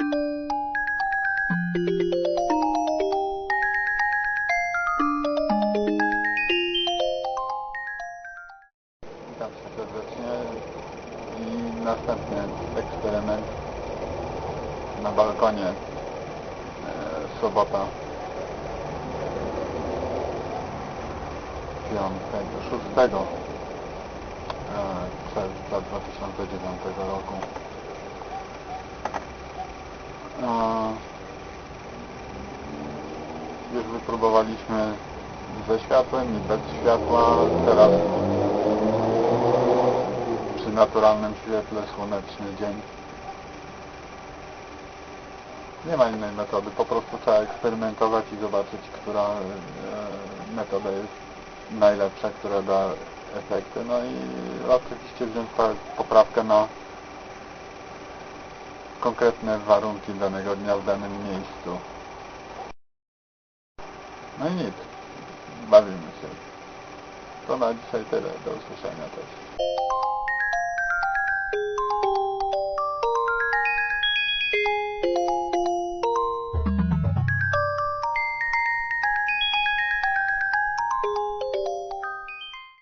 Witam serdecznie i następny eksperyment na balkonie e, sobota 5, 6 e, czerwca 2009 roku. Już wypróbowaliśmy ze światłem i bez światła. Teraz przy naturalnym świetle, słoneczny dzień. Nie ma innej metody, po prostu trzeba eksperymentować i zobaczyć, która e, metoda jest najlepsza, która da efekty. No i oczywiście wziąć poprawkę na konkretne warunki danego dnia w danym miejscu. No i nic, bawimy się. To na dzisiaj tyle, do usłyszenia też.